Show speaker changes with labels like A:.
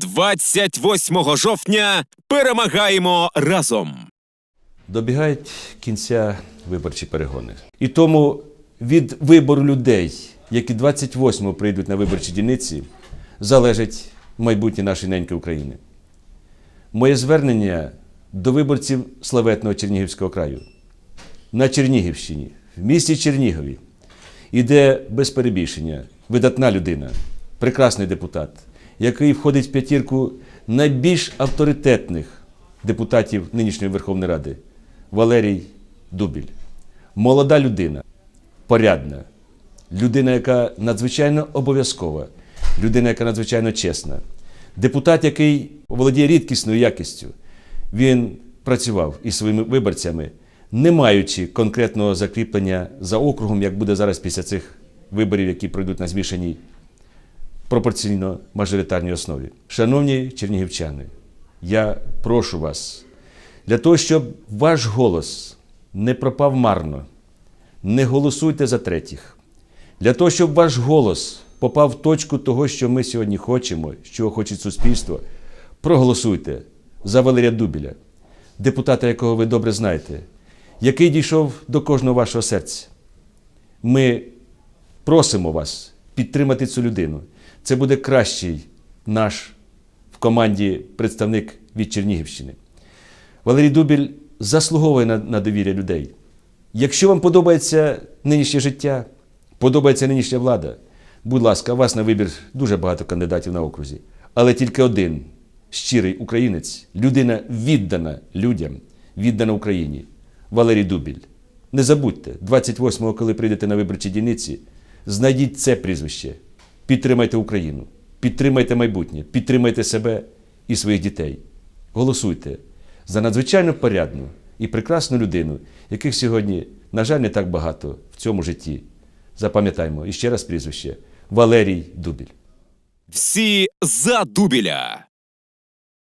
A: 28 жовтня перемагаємо разом.
B: Добігають кінця виборчі перегони. І тому від вибору людей, які 28-го прийдуть на виборчі дільниці, залежить майбутнє нашої неньки України. Моє звернення до виборців славетного Чернігівського краю. На Чернігівщині, в місті Чернігові, іде без перебільшення видатна людина, прекрасний депутат, який входить в п'ятірку найбільш авторитетних депутатів нинішньої Верховної Ради Валерій Дубіль. Молода людина, порядна, людина, яка надзвичайно обов'язкова, людина, яка надзвичайно чесна, депутат, який володіє рідкісною якістю. Він працював із своїми виборцями, не маючи конкретного закріплення за округом, як буде зараз після цих виборів, які пройдуть на змішаній пропорційно мажоритарній основі. Шановні чернігівчани, я прошу вас для того, щоб ваш голос не пропав марно, не голосуйте за третіх. Для того, щоб ваш голос попав в точку того, що ми сьогодні хочемо, що хоче суспільство, проголосуйте за Валерія Дубіля, депутата, якого ви добре знаєте, який дійшов до кожного вашого серця. Ми просимо вас підтримати цю людину. Це буде кращий наш в команді представник від Чернігівщини. Валерій Дубіль заслуговує на, на довір'я людей. Якщо вам подобається нинішнє життя, подобається нинішня влада, будь ласка, у вас на вибір дуже багато кандидатів на окрузі, але тільки один щирий українець, людина віддана людям, віддана Україні. Валерій Дубіль. Не забудьте, 28-го, коли прийдете на виборчі дільниці, знайдіть це прізвище. Підтримайте Україну, підтримайте майбутнє, підтримайте себе і своїх дітей. Голосуйте за надзвичайно порядну і прекрасну людину, яких сьогодні, на жаль, не так багато в цьому житті. Запам'ятаймо і ще раз прізвище Валерій Дубіль.
A: Всі за Дубіля.